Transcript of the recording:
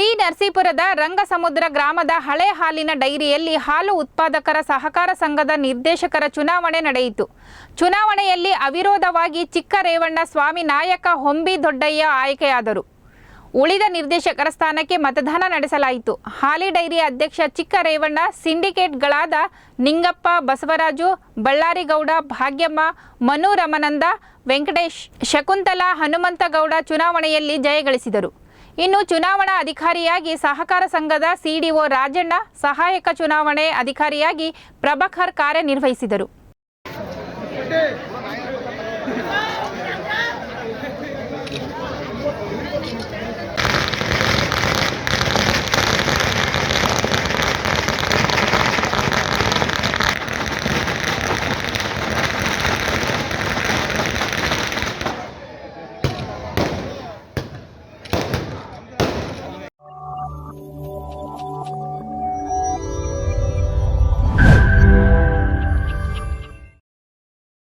T ನರಸೀಪುರದ Rangasamudra ಗ್ರಾಮದ ಹಳೆ ಹಾಲಿನ ಡೈರಿಯಲ್ಲಿ ಹಾಲು ಉತ್ಪಾದಕರ ಸಹಕಾರ ಸಂಘದ ನಿರ್ದೇಶಕರ ಚುನಾವಣೆ ನಡೆಯಿತು. ಚುನಾವಣೆಯಲ್ಲಿ ಅವಿರೋಧವಾಗಿ ಚಿಕ್ಕ ರೇವಣ್ಣ ಸ್ವಾಮಿ ನಾಯಕ ಹೊಂಬಿ ದೊಡ್ಡಯ್ಯ ಆಯ್ಕೆಯಾದರು. ಉಳಿದ ನಿರ್ದೇಶಕರ ಸ್ಥಾನಕ್ಕೆ ಮತದಾನ ನಡೆಸಲಾಯಿತು. ಹಾಲಿ ಡೈರಿ ಅಧ್ಯಕ್ಷ ಚಿಕ್ಕ ರೇವಣ್ಣ ಸಿಂಡಿಕೇಟ್ಗಳಾದ ನಿಂಗಪ್ಪ, ಬಸವರಾಜು, ಬಳ್ಳಾರಿಗೌಡ, ಭಾಗ್ಯಮ್ಮ, ಮನು ರಮನಂದ, ವೆಂಕಟೇಶ್, ಶಕುಂತಲಾ, ಹನುಮಂತಗೌಡ ಚುನಾವಣೆಯಲ್ಲಿ ಜಯಗಳಿಸಿದರು. ಇನ್ನು ಚುನಾವಣಾ ಅಧಿಕಾರಿಯಾಗಿ ಸಹಕಾರ ಸಂಘದ ಸಿಡಿಒ ರಾಜಣ್ಣ ಸಹಾಯಕ ಚುನಾವಣೆ ಅಧಿಕಾರಿಯಾಗಿ ಪ್ರಭಾಕರ್ ಕಾರ್ಯನಿರ್ವಹಿಸಿದರು.